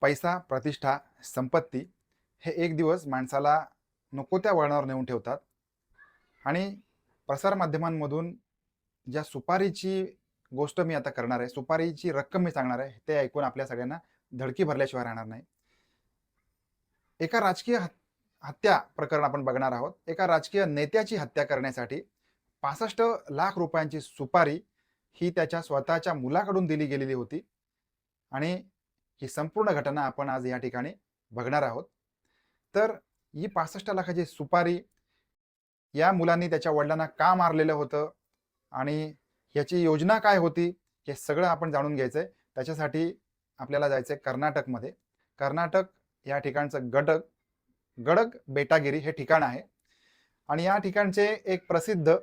पैसा प्रतिष्ठा संपत्ती हे एक दिवस माणसाला नको त्या वळणावर नेऊन ठेवतात. आणि प्रसारमाध्यमांमधून ज्या सुपारीची गोष्ट मी आता करणार आहे सुपारीची रक्कम मी सांगणार आहे ते ऐकून आपल्या सगळ्यांना धडकी भरल्याशिवाय राहणार नाही. एका राजकीय हत्या प्रकरण आपण बघणार आहोत. एका राजकीय नेत्याची हत्या करण्यासाठी पासष्ट लाख रुपयांची सुपारी ही त्याच्या स्वतःच्या मुलाकडून दिली गेलेली होती. आणि ही संपूर्ण घटना आपण आज या ठिकाणी बघणार आहोत. तर ही पासष्ट लाखाची सुपारी या मुलांनी त्याच्या वडिलांना का मारलेलं होतं आणि याची योजना काय होती हे सगळं आपण जाणून घ्यायचं आहे त्याच्यासाठी आपल्याला जायचं आहे कर्नाटकमध्ये. कर्नाटक या ठिकाणचं गडक गडक बेटागिरी हे ठिकाण आहे. आणि या ठिकाणचे एक प्रसिद्ध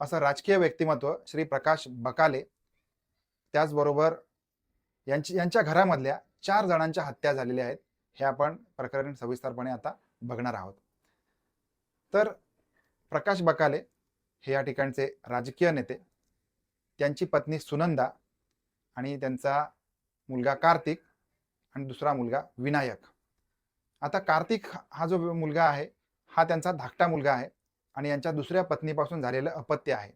असं राजकीय व्यक्तिमत्व श्री प्रकाश बकाले त्याचबरोबर यांची यांच्या घरामधल्या चार जणांच्या हत्या झालेल्या आहेत. हे आपण प्रकरण सविस्तरपणे आता बघणार आहोत. तर प्रकाश बकाले हे या ठिकाणचे राजकीय नेते. त्यांची पत्नी सुनंदा आणि त्यांचा मुलगा कार्तिक आणि दुसरा मुलगा विनायक. आता कार्तिक हा जो मुलगा आहे हा त्यांचा धाकटा मुलगा आहे आणि यांच्या दुसऱ्या पत्नीपासून झालेलं अपत्य आहे.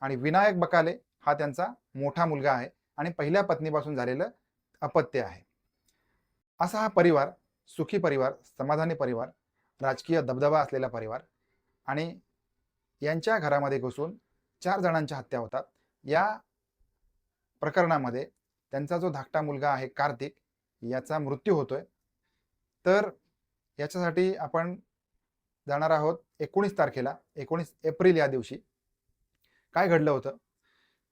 आणि विनायक बकाले हा त्यांचा मोठा मुलगा आहे आणि पहिल्या पत्नीपासून झालेलं अपत्य आहे. असा हा परिवार सुखी परिवार समाधानी परिवार राजकीय दबदबा असलेला परिवार आणि यांच्या घरामध्ये घुसून चार जणांच्या हत्या होतात. या प्रकरणामध्ये त्यांचा जो धाकटा मुलगा आहे कार्तिक याचा मृत्यू होतोय. तर याच्यासाठी आपण जाणार आहोत एकोणीस तारखेला एकोणीस एप्रिल या दिवशी. काय घडलं होतं?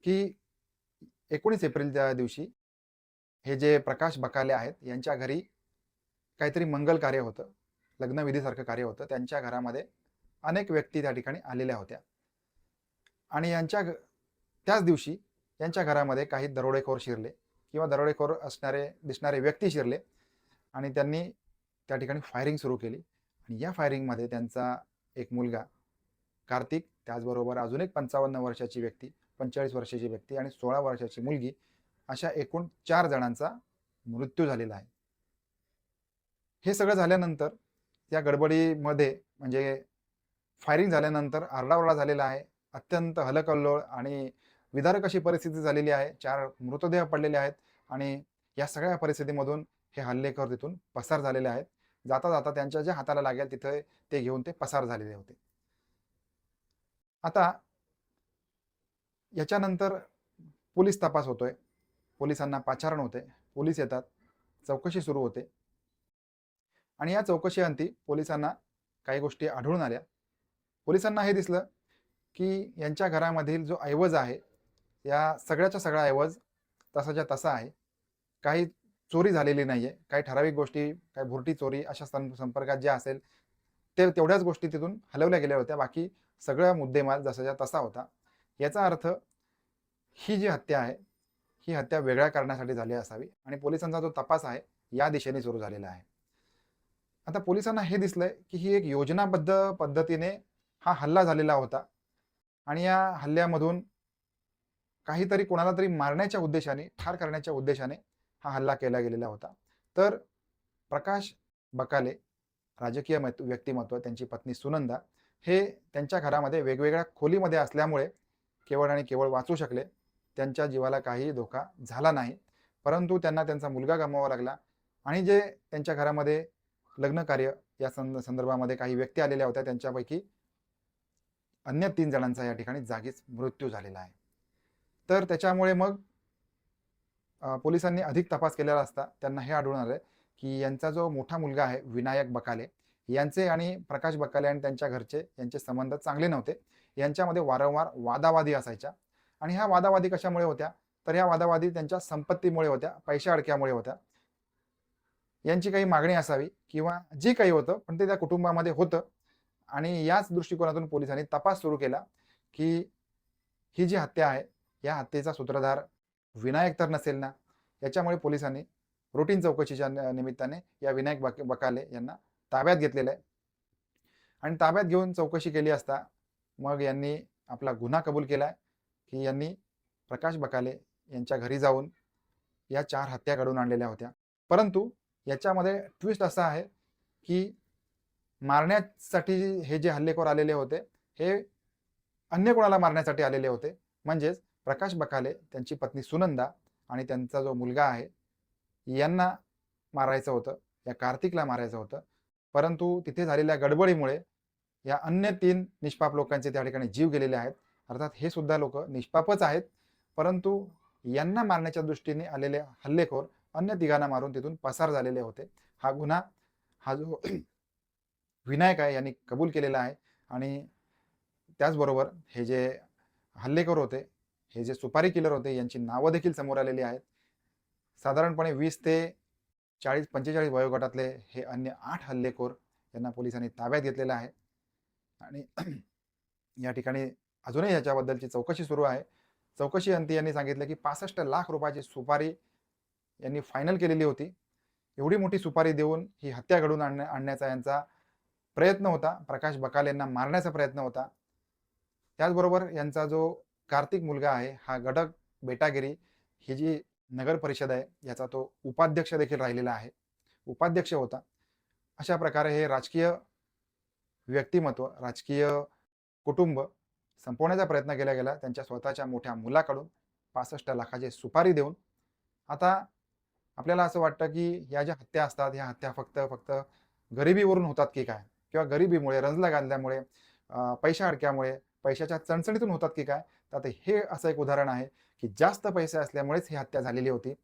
की एकोणीस एप्रिलच्या दिवशी हे जे प्रकाश बकाले आहेत यांच्या घरी काहीतरी मंगल कार्य होतं लग्नविधीसारखं कार्य होतं. त्यांच्या घरामध्ये अनेक व्यक्ती त्या ठिकाणी आलेल्या होत्या. आणि यांच्या घ- त्याच दिवशी यांच्या घरामध्ये काही दरोडेखोर शिरले किंवा दरोडेखोर असणारे दिसणारे व्यक्ती शिरले आणि त्यांनी त्या ठिकाणी फायरिंग सुरू केली. आणि या फायरिंगमध्ये त्यांचा एक मुलगा कार्तिक त्याचबरोबर अजून एक पंचावन्न वर्षाची व्यक्ती पंचेचाळीस वर्षाची व्यक्ती आणि सोळा वर्षाची मुलगी अशा एकूण चार जणांचा मृत्यू झालेला आहे. हे सगळं झाल्यानंतर त्या गडबडीमध्ये म्हणजे फायरिंग झाल्यानंतर आरडाओरडा झालेला आहे अत्यंत हलकल्लोळ आणि विदारक अशी परिस्थिती झालेली आहे. चार मृतदेह पडलेले आहेत आणि या सगळ्या परिस्थितीमधून हे हल्लेखोर तिथून पसार झालेले आहेत. जाता जाता त्यांच्या ज्या हाताला लागेल तिथे ते घेऊन ते पसार झालेले होते. आता याच्यानंतर पोलीस तपास होतोय. पोलिसांना पाचारण होते. पोलीस येतात. चौकशी सुरू होते. आणि या चौकशी अंती पोलिसांना काही गोष्टी आढळून आल्या. पोलिसांना हे दिसलं की यांच्या घरामधील जो ऐवज आहे या सगळ्याच्या सगळा ऐवज तसाच्या तसा आहे. काही चोरी झालेली नाही आहे काही ठराविक गोष्टी काही भुरटी चोरी अशा सं संपर्कात ज्या असेल ते तेवढ्याच गोष्टी तिथून हलवल्या गेल्या होत्या. बाकी सगळा मुद्देमाल जसाच्या तसा होता. याचा अर्थ ही जी हत्या आहे ही हत्या वेगळ्या कारणासाठी झाली असावी आणि पोलिसांचा जो तपास आहे या दिशेने सुरू झालेला आहे. आता पोलिसांना हे दिसलंय की ही एक योजनाबद्ध पद्धतीने हा हल्ला झालेला होता आणि या हल्ल्यामधून काहीतरी कोणाला तरी मारण्याच्या उद्देशाने ठार करण्याच्या उद्देशाने हा हल्ला केला गेलेला होता. तर प्रकाश बकाले राजकीय व्यक्तिमत्व त्यांची पत्नी सुनंदा हे त्यांच्या घरामध्ये वेगवेगळ्या खोलीमध्ये असल्यामुळे केवळ आणि केवळ वाचू शकले. त्यांच्या जीवाला काहीही धोका झाला नाही. परंतु त्यांना त्यांचा मुलगा गमवावा लागला. आणि जे त्यांच्या घरामध्ये लग्न कार्य या संद संदर्भामध्ये काही व्यक्ती आलेल्या होत्या त्यांच्यापैकी अन्य तीन जणांचा या ठिकाणी जागीच मृत्यू झालेला आहे. तर त्याच्यामुळे मग पोलिसांनी अधिक तपास केलेला असता त्यांना हे आढळून आलं की यांचा जो मोठा मुलगा आहे विनायक बकाले यांचे आणि प्रकाश बकाले आणि त्यांच्या घरचे यांचे संबंध चांगले नव्हते. यांच्यामध्ये वारंवार वादावादी असायच्या. आणि ह्या वादावादी कशामुळे होत्या? तर ह्या वादावादी त्यांच्या संपत्तीमुळे होत्या पैशा अडक्यामुळे होत्या. यांची काही मागणी असावी किंवा जे काही होतं पण ते त्या कुटुंबामध्ये होतं. आणि याच दृष्टिकोनातून पोलिसांनी तपास सुरू केला की ही जी हत्या आहे या हत्येचा सूत्रधार विनायक तर नसेल ना? याच्यामुळे पोलिसांनी रुटीन चौकशीच्या निमित्ताने या विनायक बक बकाले यांना ताब्यात घेतलेलं आहे. आणि ताब्यात घेऊन चौकशी केली असता मग यांनी आपला गुन्हा कबूल केला आहे. की यांनी प्रकाश बकाले यांच्या घरी जाऊन या चार हत्या घडून आणलेल्या होत्या. परंतु याच्यामध्ये ट्विस्ट असा आहे की मारण्यासाठी हे जे हल्लेखोर आलेले होते हे अन्य कोणाला मारण्यासाठी आलेले होते? म्हणजेच प्रकाश बकाले त्यांची पत्नी सुनंदा आणि त्यांचा जो मुलगा आहे यांना मारायचं होतं या कार्तिकला मारायचं होतं. परंतु तिथे झालेल्या गडबडीमुळे या अन्य तीन निष्पाप लोकांचे त्या ठिकाणी जीव गेलेले आहेत. अर्थात हे सुद्धा लोक निष्पापच आहेत. परंतु यांना मारण्याच्या दृष्टीने आलेले हल्लेखोर अन्य तिघांना मारून तिथून पसार झालेले होते. हा गुन्हा हा जो विनायक आहे यांनी कबूल केलेला आहे. आणि त्याचबरोबर हे जे हल्लेखोर होते हे जे सुपारी किलर होते यांची नावं देखील समोर आलेली आहेत. साधारणपणे वीस ते चाळीस पंचेचाळीस वयोगटातले हे अन्य आठ हल्लेखोर यांना पोलिसांनी ताब्यात घेतलेलं आहे. आणि या ठिकाणी अजूनही याच्याबद्दलची चौकशी सुरू आहे. चौकशी अंती यांनी सांगितलं की पासष्ट लाख रुपयाची सुपारी यांनी फायनल केलेली होती. एवढी मोठी सुपारी देऊन ही हत्या घडून आणण्या आणण्याचा यांचा प्रयत्न होता. प्रकाश बकाल यांना मारण्याचा प्रयत्न होता. त्याचबरोबर यांचा जो कार्तिक मुलगा आहे हा गडक बेटागिरी ही जी नगर परिषद आहे याचा तो उपाध्यक्ष देखील राहिलेला आहे. उपाध्यक्ष होता. अशा प्रकारे हे राजकीय व्यक्तिमत्व राजकीय कुटुंब संपवण्याचा प्रयत्न केला गेला त्यांच्या स्वतःच्या मोठ्या मुलाकडून पासष्ट लाखाचे सुपारी देऊन. आता आपल्याला असं वाटतं की या ज्या हत्या असतात ह्या हत्या फक्त फक्त गरिबीवरून होतात की काय? किंवा गरिबीमुळे रंजला गांधल्यामुळे पैशा अडक्यामुळे पैशाच्या चणचणीतून होतात की काय? तर आता हे असं एक उदाहरण आहे की जास्त पैसे असल्यामुळेच ही हत्या झालेली होती.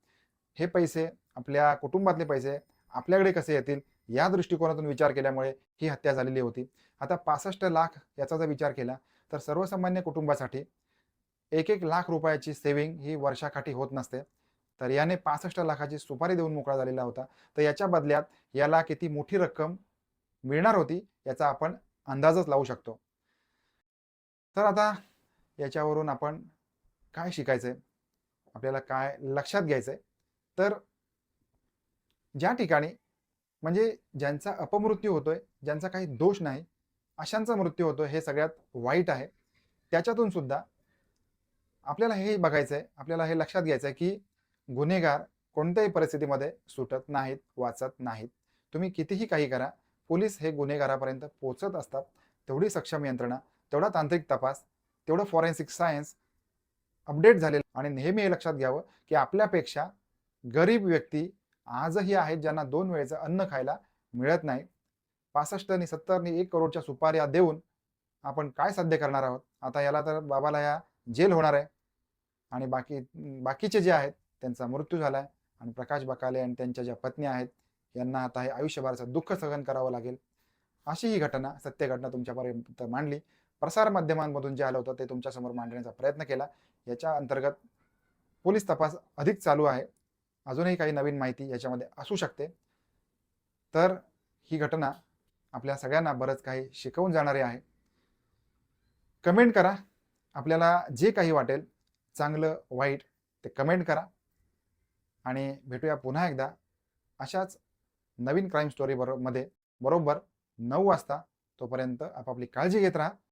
हे पैसे आपल्या कुटुंबातले पैसे आपल्याकडे कसे येतील या दृष्टिकोनातून विचार केल्यामुळे ही हत्या झालेली होती. आता पासष्ट लाख याचा जर विचार केला तर सर्वसामान्य कुटुंबासाठी एक एक लाख रुपयाची सेविंग ही वर्षाकाठी होत नसते. तर याने पासष्ट लाखाची सुपारी देऊन मोकळा झालेला होता. तर याच्या बदल्यात याला किती मोठी रक्कम मिळणार होती याचा आपण अंदाजच लावू शकतो. तर आता याच्यावरून आपण काय शिकायचंय? आपल्याला काय लक्षात घ्यायचंय? तर ज्या ठिकाणी म्हणजे ज्यांचा अपमृत्यू होतोय ज्यांचा काही दोष नाही अशांचा मृत्यू होतो हे सगळ्यात वाईट आहे. त्याच्यातून सुद्धा आपल्याला हे बघायचं आहे आपल्याला हे लक्षात घ्यायचं आहे की गुन्हेगार कोणत्याही परिस्थितीमध्ये सुटत नाहीत वाचत नाहीत. तुम्ही कितीही काही करा पोलीस हे गुन्हेगारापर्यंत पोचत असतात. तेवढी सक्षम यंत्रणा तेवढा तांत्रिक तपास तेवढं फॉरेन्सिक सायन्स अपडेट झालेलं आणि नेहमी हे लक्षात घ्यावं की आपल्यापेक्षा गरीब व्यक्ती आजही आहेत ज्यांना दोन वेळेचं अन्न खायला मिळत नाही. पासष्ट आणि सत्तर आणि एक करोडच्या सुपाऱ्या देऊन आपण काय साध्य करणार आहोत? आता याला तर बाबाला या जेल होणार आहे. आणि बाकी बाकीचे जे आहेत त्यांचा मृत्यू झाला आहे आणि प्रकाश बकाले आणि त्यांच्या ज्या पत्नी आहेत यांना आता हे आयुष्यभराचं दुःख सहन करावं लागेल. अशी ही घटना सत्य घटना तुमच्यापर्यंत मांडली. प्रसार माध्यमांमधून जे आलं होतं ते तुमच्यासमोर मांडण्याचा प्रयत्न केला. याच्या अंतर्गत पोलीस तपास अधिक चालू आहे. अजूनही काही नवीन माहिती याच्यामध्ये असू शकते. तर ही घटना आपल्या सगळ्यांना बरंच काही शिकवून जाणारे आहे. कमेंट करा. आपल्याला जे काही वाटेल चांगलं वाईट ते कमेंट करा. आणि भेटूया पुन्हा एकदा अशाच नवीन क्राईम स्टोरी बरो मध्ये. बरोबर नऊ वाजता तोपर्यंत आपापली काळजी घेत राहा.